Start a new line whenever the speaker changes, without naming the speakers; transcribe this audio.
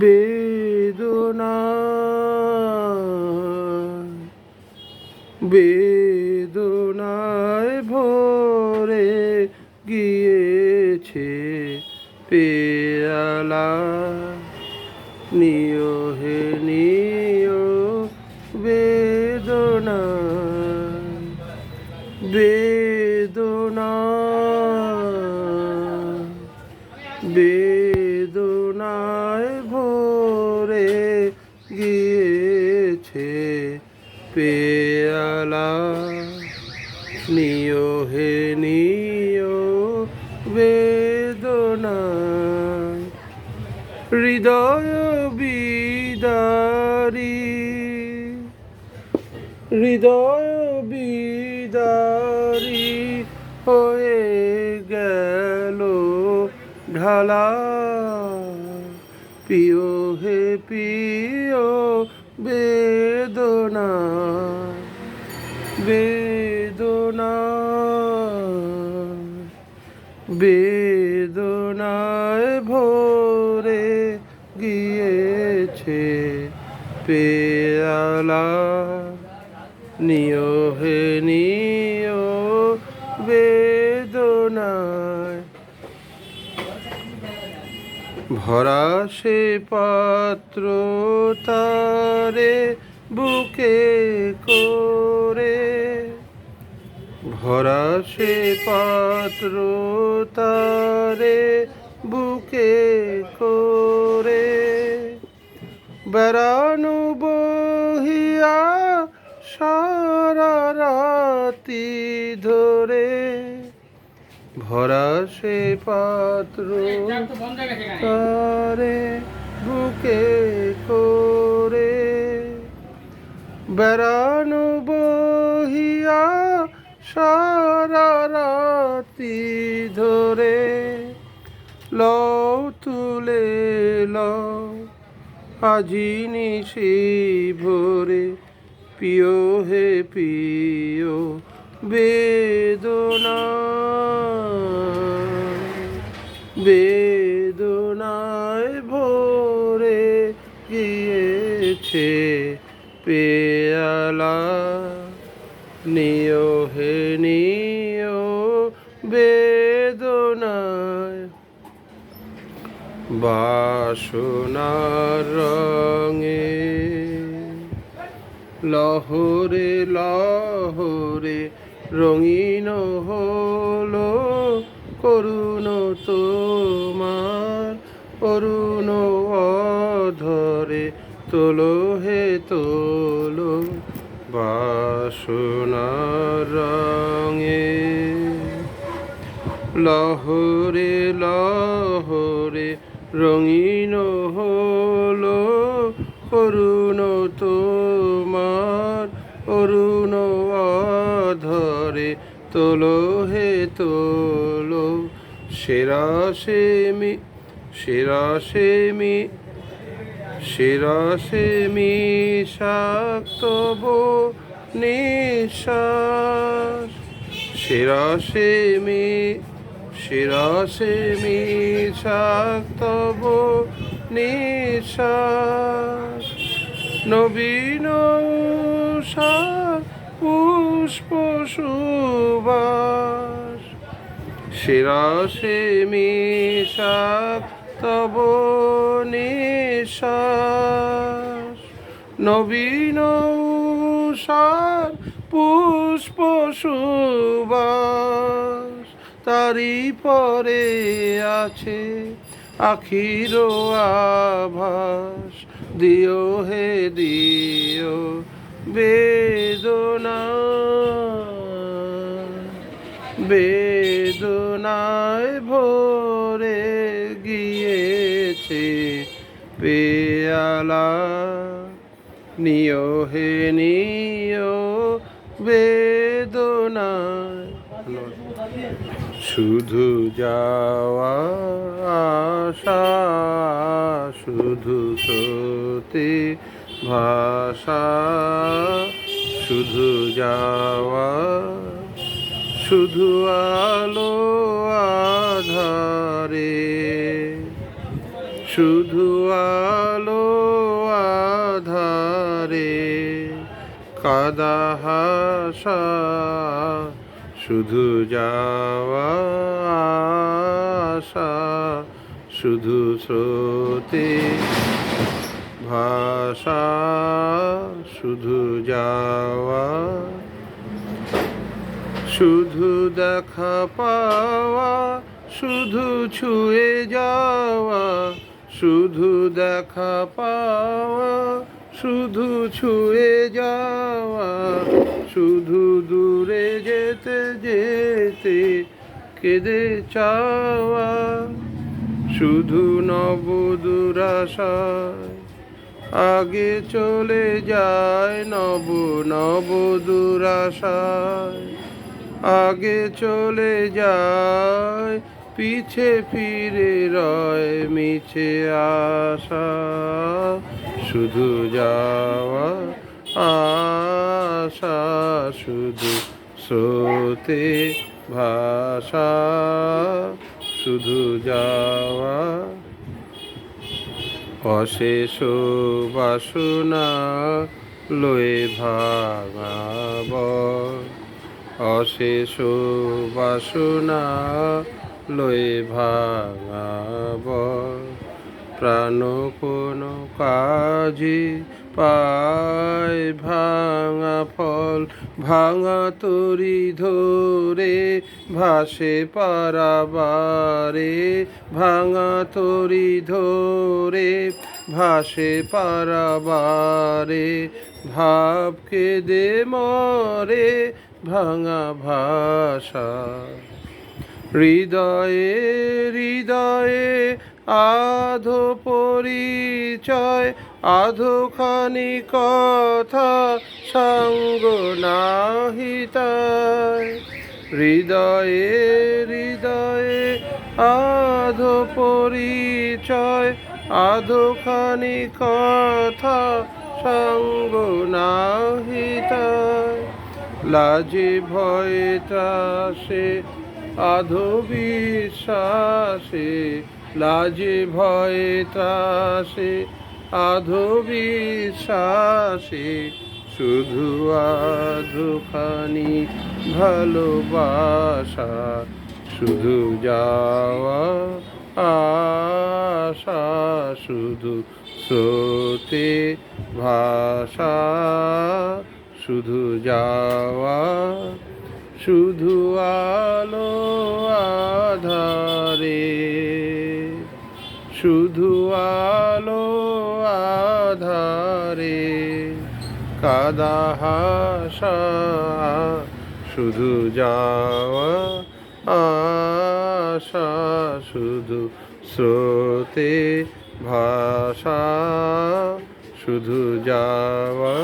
বেদনা বেদনায় ভরে গিয়েছে পেয়ালা। নিয় হে নিয় বেদনায় ভরে গিয়েছে পেয়ালা। নিয় হে নিয় বেদনা। হৃদয় বিদারি। হৃদয় বিদারি হয়ে গেল ঢালা। প্রিয় হে প্রিয় বেদনা বেদনা বেদনায় ভরে গিয়েছে পেয়ালা। নিয় হে নিয় ভরা সে পাত্র তারে বুকে করে। ভরা সে পাত্র তারে বুকে করে। বেড়ানো বহিয়া সারা রাতি ধরে ভরা সে পাত্র তারে বুকে করে। বেড়ানো বহিয়া সারা রাতি ধরে, লও তুলে লও, আজি নিশি ভোরে, প্রিয় হে প্রিয় বেদনা। গিয়েছে পেয়ালা নিয় হে নিয় বেদনায়। বাসনার রঙে লহরে লহরে রঙিন হলো করুণ তোমার করুণ অধরে তোলো হে তোলো বাসনার রঙে। লহরে লহরে রঙিন হলো করুণ তোমার অরুণ অধরে তোলো হে তোলো, সেরা সেমি সেরা সেমি সেরা সেমি শাক্তব নিঃশ্বাস। সেরা সেমি সেরা সেমি শাক্তব নিঃশ্বাস। নবীন পুষ্প সুবাস। সেরা সেমি নিঃশ্বাস নবীন উষার পুষ্প সুবাস তারি পরে আছে আখির আভাস। দিও হে দিও বেদনা। বেদনায় ভরে গিয়েছে পেয়ালা নিয় হে নিয় বেদনায়। শুধু যাওয়া আশা, শুধু সতে ভাষা, শুধু যাওয়া শুধু আলো আধারে। শুধু আলো আধারে কাদা হাসা, শুধু যাওয়া আশা শুধু স্রোতে ভাষা শুধু যাওয়া শুধু দেখা পাওয়া, শুধু ছুঁয়ে যাওয়া, শুধু দেখা পাওয়া, শুধু ছুঁয়ে যাওয়া, শুধু দূরে যেতে যেতে কেঁদে চাওয়া, শুধু নব দুরাশায় আগে চলে যায় নব নব দুরাশায়। আগে চলে যায়, পিছে ফিরে রয় মিছে আশা। শুধু যাওয়া আশা, শুধু স্রোতে ভাষা। শুধু যাওয়া অশেষ বাসনা লয়ে ভাঙাব অশেষ বাসনা লয়ে ভাঙাব। প্রাণ কোনো কাজে পায় ভাঙা ফল, ভাঙা তরি ধরে ভাসে পারাবারে। ভাঙা তরি ধরে ভাসে পারাবারে। ভাবকে দে মরে ভাঙা ভাষা। হৃদয়ে হৃদয়ে আধো পরিচয় আধোখানি কথা সঙ্গ নাহিতায় হৃদয়ে হৃদয়ে আধো পরিচয় আধোখানি কথা সঙ্গ নাহিতায় লাজে ভয়ে ত্রাসে আধো বিশ্বাসে লাজে ভয়ে ত্রাসে আধো বিশ্বাসে শুধু আধোখানি ভালোবাসা, শুধু যাওয়া আশা, শুধু স্রোতে ভাষা। শুধু যাওয়া, শুধু আলো আধারে। শুধু আলো আধারে, কাদা হাসা, শুধু যাওয়া, আশা, শুধু স্রোতে ভাষা শুধু যাওয়া